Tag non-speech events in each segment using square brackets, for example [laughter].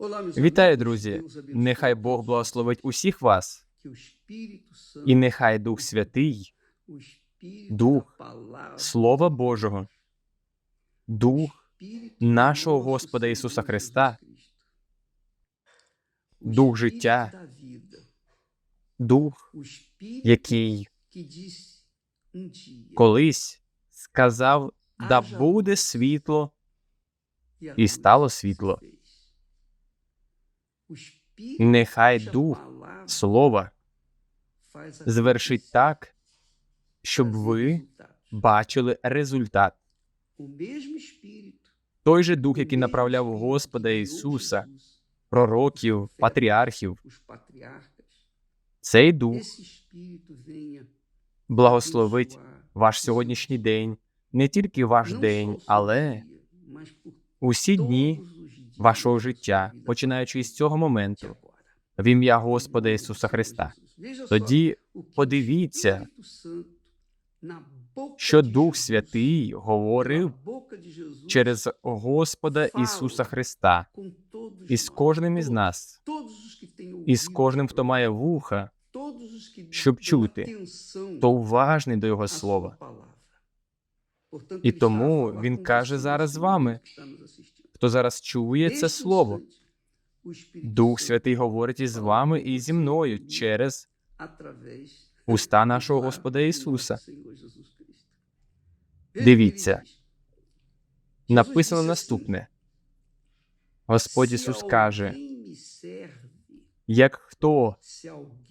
Вітаю, друзі! Нехай Бог благословить усіх вас, і нехай Дух Святий, Дух Слова Божого, Дух нашого Господа Ісуса Христа, Дух життя, Дух, який колись сказав, да буде світло, і стало світло. Нехай Дух Слова звершить так, щоб ви бачили результат. Той же Дух, який направляв Господа Ісуса, пророків, патріархів, цей Дух благословить ваш сьогоднішній день, не тільки ваш день, але усі дні вашого життя, починаючи з цього моменту, в ім'я Господа Ісуса Христа. Тоді подивіться, що Дух Святий говорив через Господа Ісуса Христа із кожним із нас, із кожним, хто має вуха, щоб чути, хто уважний до Його слова. І тому Він каже зараз з вами, хто зараз чує це слово. Дух Святий говорить із вами і зі мною через уста нашого Господа Ісуса. Дивіться, написано наступне: Господь Ісус каже: як хто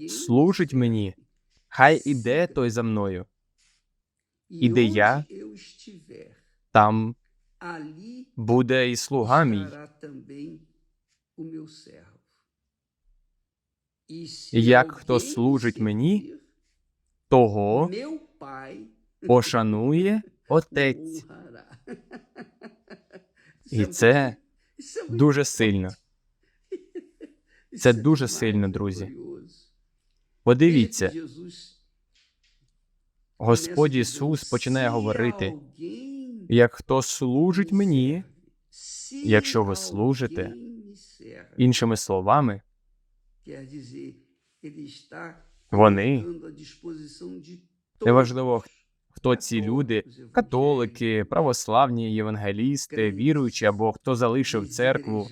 служить мені, хай іде той за мною, І де я, там буде і слуга мій. Як хто служить мені, Того пошанує пошанує [laughs] Отець. І це дуже сильно. Це дуже сильно, друзі. Подивіться, Господь Ісус починає говорити: як хто служить мені, якщо ви служите, іншими словами, вони неважливо, хто ці люди, католики, православні, євангелісти, віруючі або хто залишив церкву,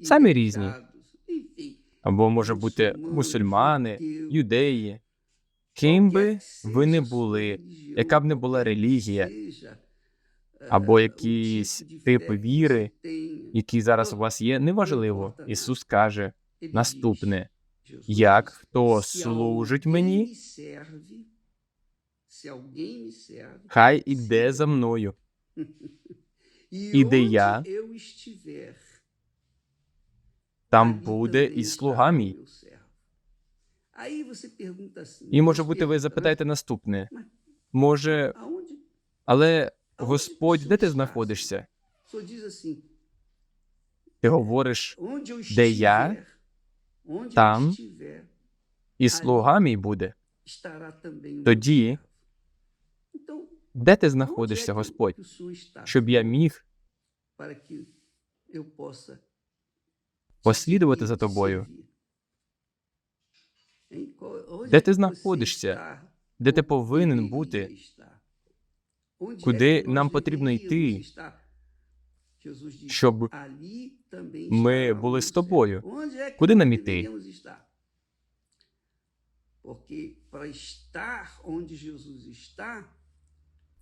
самі різні. або може бути мусульмани, юдеї, ким би ви не були, яка б не була релігія, або якийсь тип віри, який зараз у вас є, неважливо. Ісус каже наступне: як хто служить мені, хай іде за мною. і де я, Там буде і слуга мій. І може бути, ви запитаєте наступне: може, але Господь, де ти знаходишся? Ти говориш, де я, там, і слуга мій буде. Тоді, де ти знаходишся, Господь, щоб я міг послідувати за тобою? Де ти знаходишся? Де ти повинен бути? Куди нам потрібно йти? щоб ми були з тобою? Куди нам іти?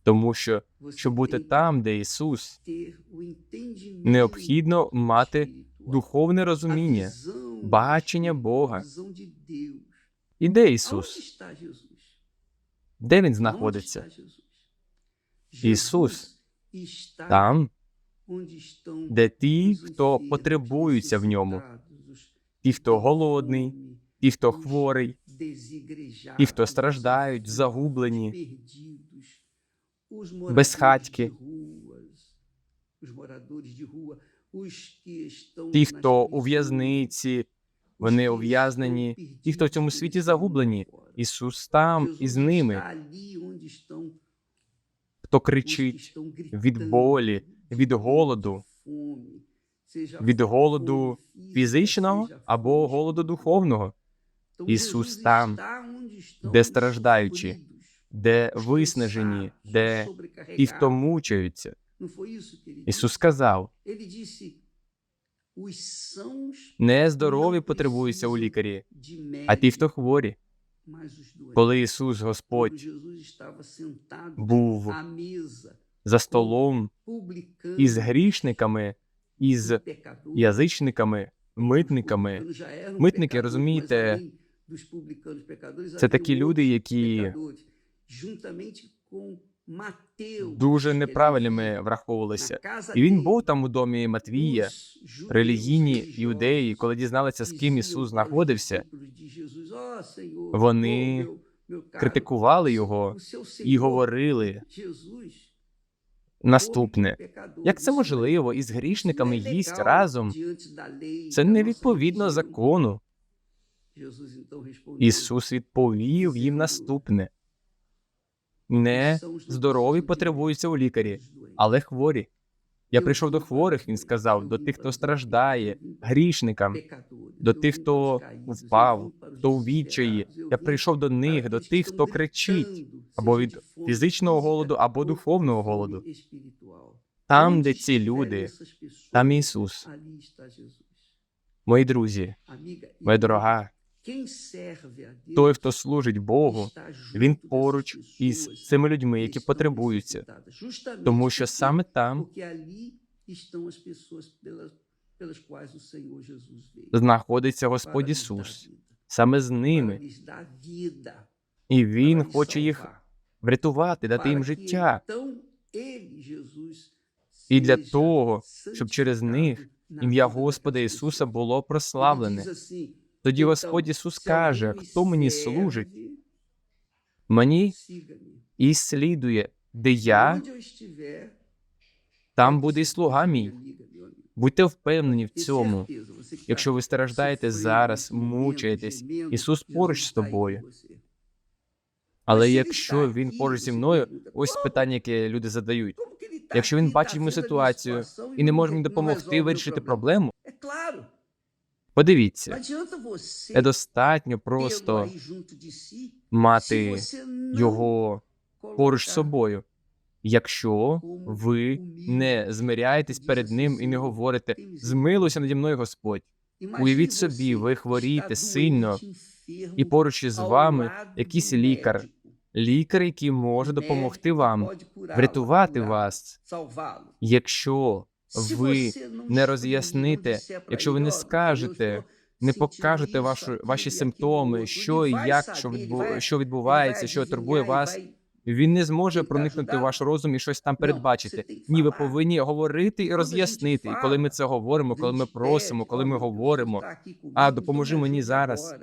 Тому що, щоб бути там, де Ісус, необхідно мати духовне розуміння, бачення Бога. І де Ісус? Де Він знаходиться? Ісус Там, де ті, хто потребуються в ньому, ті, хто голодний, ті, хто хворий, ті, хто страждають, загублені, безхатьки, ті, хто у в'язниці, вони ув'язнені, ті, хто в цьому світі загублені. Ісус там із ними, хто кричить від болі, від голоду, від голоду фізичного або голоду духовного, Ісус там, де страждаючі, де виснажені, де ті, хто мучаються. Ісус сказав: не здорові потребуються у лікарі, а ті, хто хворі. Коли Ісус Господь був за столом із грішниками, із язичниками, митниками, Митники, розумієте, це такі люди, які дуже неправильними враховувалися. І він був там у домі Матвія. Релігійні юдеї, коли дізналися, з ким Ісус знаходився, вони критикували його і говорили наступне: як це можливо із грішниками їсть разом? Це не відповідно закону. Ісус відповів їм наступне: не здорові потребуються у лікарі, але хворі. Я прийшов до хворих, він сказав, до тих, хто страждає, грішникам, до тих, хто впав, хто у відчаї. Я прийшов до них, до тих, хто кричить або від фізичного голоду, або духовного голоду. Там, де ці люди, там Ісус. Мої друзі, моя дорога, той, хто служить Богу, він поруч із цими людьми, які потребуються, тому що саме там знаходиться Господь Ісус, саме з ними, і Він хоче їх врятувати, дати їм життя. І для того, щоб через них ім'я Господа Ісуса було прославлене. Тоді Господь Ісус каже: хто мені служить, мені і слідує, де я, там буде і слуга мій. Будьте впевнені в цьому. Якщо ви страждаєте зараз, мучаєтесь, Ісус поруч з тобою. Але якщо він поруч зі мною, ось питання, яке люди задають. Якщо він бачить мою ситуацію і не може мені допомогти вирішити проблему, подивіться, недостатньо просто мати його поруч з собою. Якщо ви не змиряєтесь перед ним і не говорите змилуйся наді мною, Господь. Уявіть собі, ви хворієте сильно, і поруч із вами якийсь лікар, лікар, який може допомогти вам, врятувати вас. Якщо ви не роз'ясните, якщо ви не скажете, не покажете вашу, ваші симптоми, що і як, що, відбу, що відбувається, що турбує вас, він не зможе проникнути в ваш розум і щось там передбачити. Ні, ви повинні говорити і роз'яснити. І коли ми це говоримо, коли ми просимо, коли ми говоримо, а допоможи мені зараз.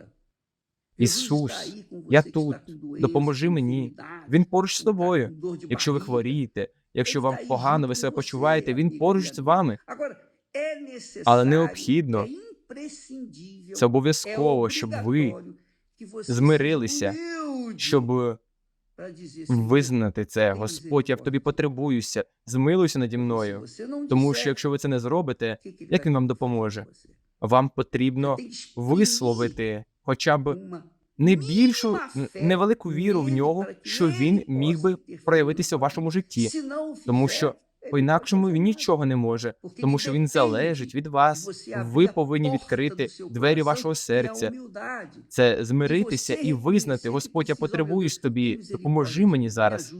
Ісус, я тут, допоможи мені. Він поруч з тобою. Якщо ви хворієте, якщо вам погано, ви себе почуваєте, він поруч з вами. Але необхідно, Це обов'язково, щоб ви змирилися, щоб визнати це. Господь, я в тобі потребуюся, змилуйся наді мною. Тому що якщо ви це не зробите, як він вам допоможе? Вам потрібно висловити хоча б не більшу невелику віру в нього, що він міг би проявитися в вашому житті, тому що по-інакшому він нічого не може, тому що він залежить від вас. Ви повинні відкрити двері вашого серця. Це змиритися і визнати, Господь, я потребуюсь тобі. Допоможи мені зараз.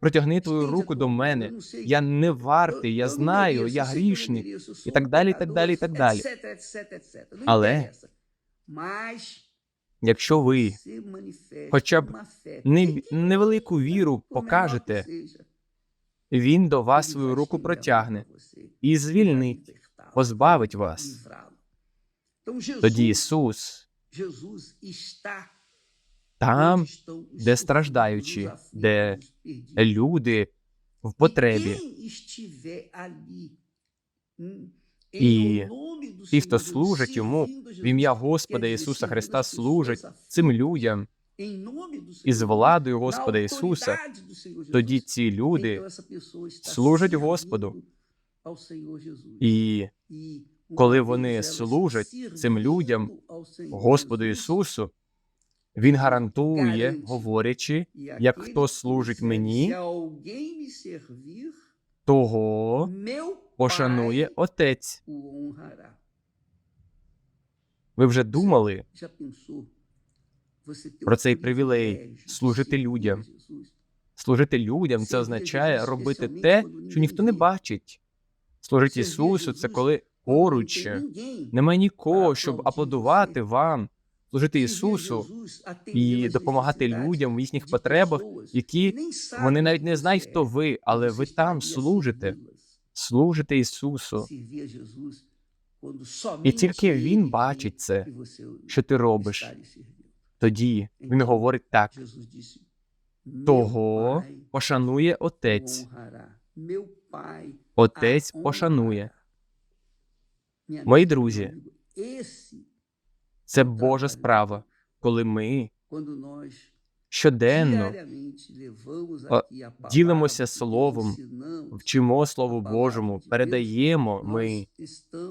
Протягни твою руку до мене. Я не вартий, я знаю, я грішник, і так далі, і так далі, і так далі. Але Якщо ви хоча б невелику віру покажете, він до вас свою руку протягне і звільнить, позбавить вас. Тоді Ісус там, де страждаючі, де люди в потребі, і ті, хто служать йому в ім'я Господа Ісуса Христа, служать цим людям із владою Господа Ісуса, тоді ці люди служать Господу. І коли вони служать цим людям, Господу Ісусу, Він гарантує, говорячи, як хто служить мені, того пошанує Отець. Ви вже думали про цей привілей служити людям. служити людям це означає робити те, що ніхто не бачить. Служити Ісусу це коли поруч. немає нікого, щоб аплодувати вам, служити Ісусу і допомагати людям в їхніх потребах, які вони навіть не знають, хто ви, але ви там служите, служите Ісусу. І тільки він бачить це, Що ти робиш? Тоді він говорить так: того пошанує Отець. Отець пошанує. Мої друзі, Це Божа справа, коли ми щоденно ділимося Словом, вчимо Слову Божому, передаємо ми,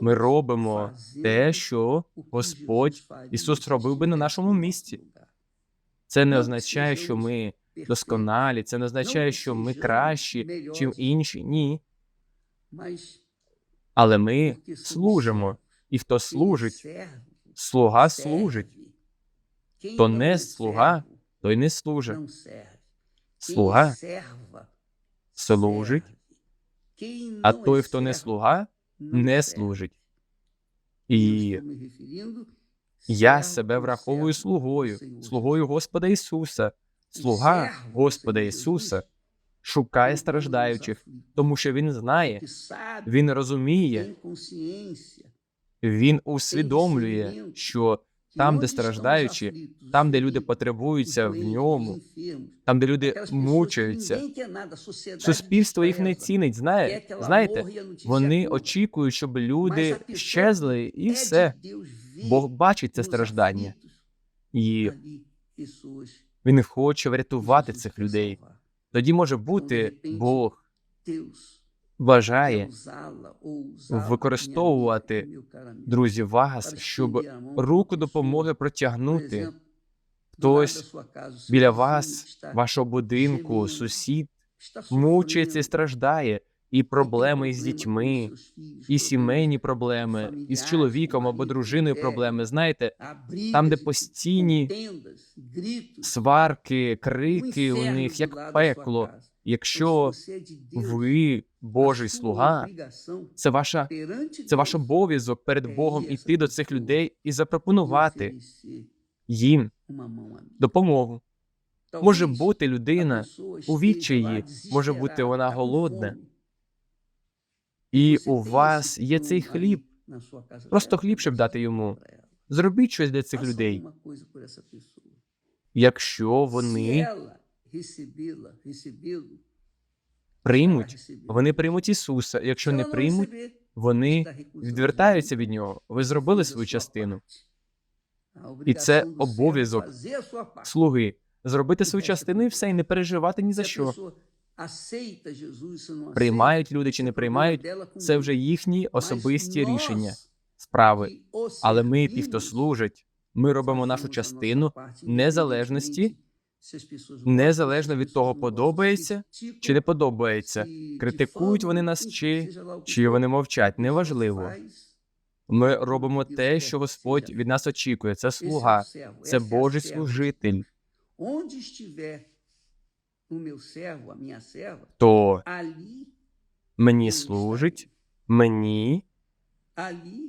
ми робимо те, що Господь Ісус робив би на нашому місці. Це не означає, що ми досконалі, це не означає, що ми кращі, чим інші. Ні. Але ми служимо, і хто служить, слуга служить, Хто не слуга, той не служить. Слуга Служить, а той, хто не слуга, не служить. І я себе враховую слугою, слугою Господа Ісуса. Слуга Господа Ісуса шукає страждаючих, тому що Він знає, Він розуміє, Він усвідомлює, що там, де страждаючі, там, де люди потребуються в ньому, там, де люди мучаються, суспільство їх не цінить. Знає, знаєте, вони очікують, щоб люди щезли, і все. Бог бачить це страждання, і він хоче врятувати цих людей. Тоді може бути, Бог бажає використовувати, друзі, вас, щоб руку допомоги протягнути. Хтось біля вас, вашого будинку, сусід мучається і страждає, і проблеми з дітьми, і сімейні проблеми, і з чоловіком або дружиною проблеми. Знаєте, там, де постійні сварки, крики у них, як пекло. Якщо ви Божий слуга, це ваша це ваш обов'язок перед Богом іти до цих людей і запропонувати їм допомогу. Може бути людина у відчаї, може бути вона голодна, і у вас є цей хліб. Просто хліб, щоб дати йому. Зробіть щось для цих людей, якщо вони приймуть, вони приймуть Ісуса. Якщо не приймуть, вони відвертаються від нього. Ви зробили свою частину. І це обов'язок Слуги, зробити свою частину і все, і не переживати ні за що. Приймають люди чи не приймають, це вже їхні особисті рішення, справи. Але ми, ті, хто служать, ми робимо нашу частину незалежності, незалежно від того, подобається чи не подобається. Критикують вони нас чи, чи вони мовчать, неважливо. Ми робимо те, що Господь від нас очікує. Це слуга, це Божий служитель. То мені служить, мені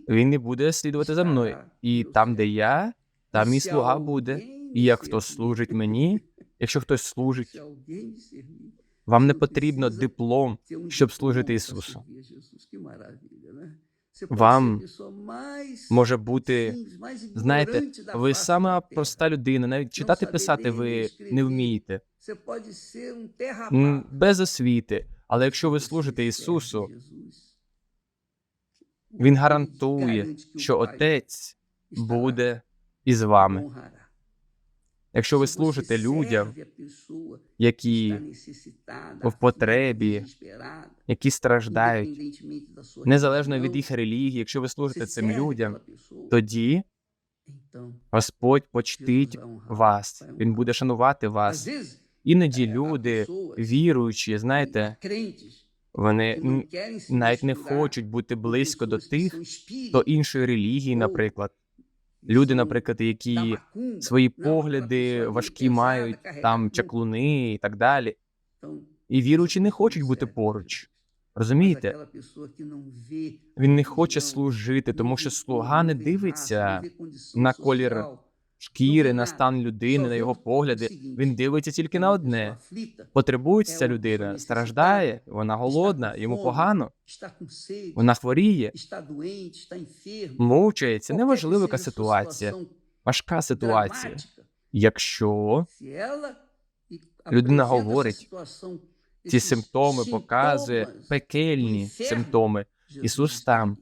він не буде слідувати за мною. І там, де я, там і слуга буде. І як хто служить мені, якщо хтось служить, вам не потрібно диплом, щоб служити Ісусу. Вам може бути, знаєте, ви сама проста людина, навіть читати писати ви не вмієте, без освіти. Але якщо ви служите Ісусу, Він гарантує, що Отець буде із вами. Якщо ви служите людям, які в потребі, які страждають, незалежно від їх релігії, якщо ви служите цим людям, тоді Господь почтить вас, Він буде шанувати вас. Іноді люди, віруючі, знаєте, вони навіть не хочуть бути близько до тих, хто іншої релігії, наприклад. Люди, наприклад, які свої погляди важкі мають, там чаклуни і так далі. І віруючі не хочуть бути поруч. Розумієте? Він не хоче служити, тому що слуга не дивиться на колір шкіри, на стан людини, на його погляди. Він дивиться тільки на одне. Потребується ця людина, страждає, вона голодна, йому погано, вона хворіє, мучається. Неважливо, яка ситуація, важка ситуація. Якщо Людина говорить, ці симптоми показує пекельні симптоми, Ісус там.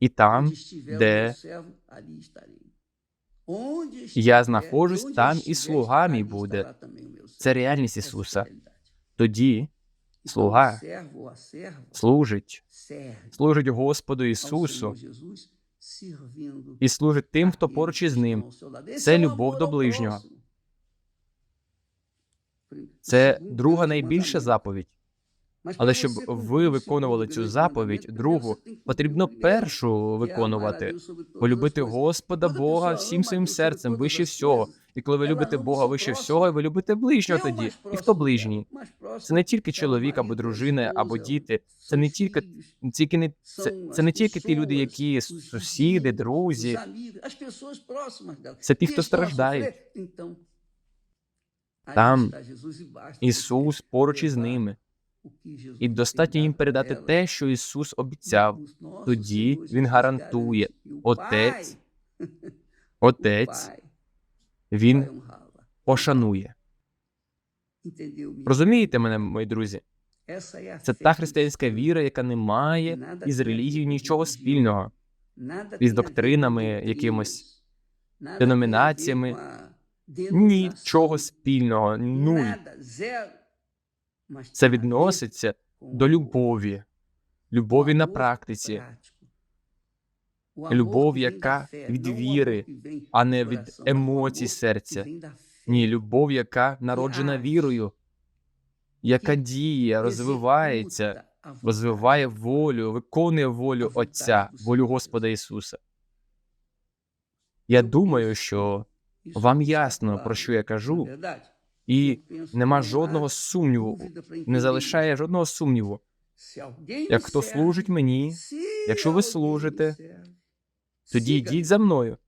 і там, де я знаходжусь, там і слуга мій буде. це реальність Ісуса, тоді слуга служить, служить Господу Ісусу. і служить тим, хто поруч із ним. Це любов до ближнього. Це друга найбільша заповідь. Але щоб ви виконували цю заповідь, другу, потрібно першу виконувати, полюбити Господа Бога всім своїм серцем, вище всього. І коли ви любите Бога вище всього, ви любите ближнього тоді. І хто ближній? Це не тільки чоловік або дружина, або діти. Це не тільки тільки не це, це не тільки ті люди, які сусіди, друзі. Це ті, хто страждають. Там Там Ісус поруч із ними. І достатньо їм передати те, що Ісус обіцяв. Тоді Він гарантує. Отець, Отець, Він пошанує. Розумієте мене, мої друзі? Це та християнська віра, яка не має із релігією нічого спільного, із доктринами, якимось деномінаціями. нічого спільного, нуль. Це відноситься до любові, любові на практиці, любов, яка від віри, а не від емоцій серця. Ні, любов, яка народжена вірою, яка діє, розвивається, розвиває волю, виконує волю Отця, волю Господа Ісуса. Я думаю, що вам ясно, про що я кажу, і нема жодного сумніву, не залишає жодного сумніву. Як хто служить мені, якщо ви служите, тоді йдіть за мною.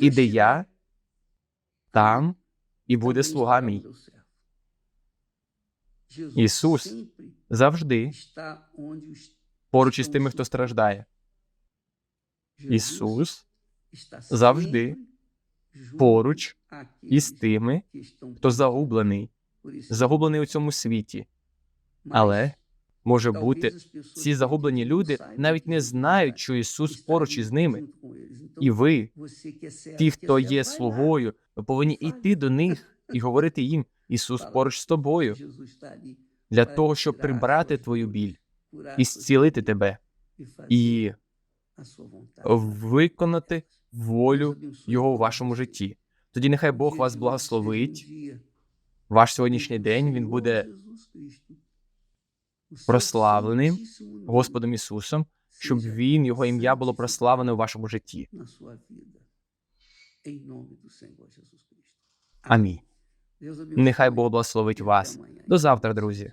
І де я, там і буде слуга мій. Ісус завжди поруч із тими, хто страждає. Ісус завжди поруч із тими, хто загублений, загублений у цьому світі. Але може бути, ці загублені люди навіть не знають, що Ісус поруч із ними. І ви, ті, хто є слугою, ви повинні йти до них і говорити їм: Ісус поруч з тобою, для того, щоб прибрати твою біль і зцілити тебе, і виконати волю Його у вашому житті. Тоді нехай Бог вас благословить. Ваш сьогоднішній день він буде прославленим Господом Ісусом, щоб Він, Його ім'я було прославлене у вашому житті. Амінь. Нехай Бог благословить вас. До завтра, друзі.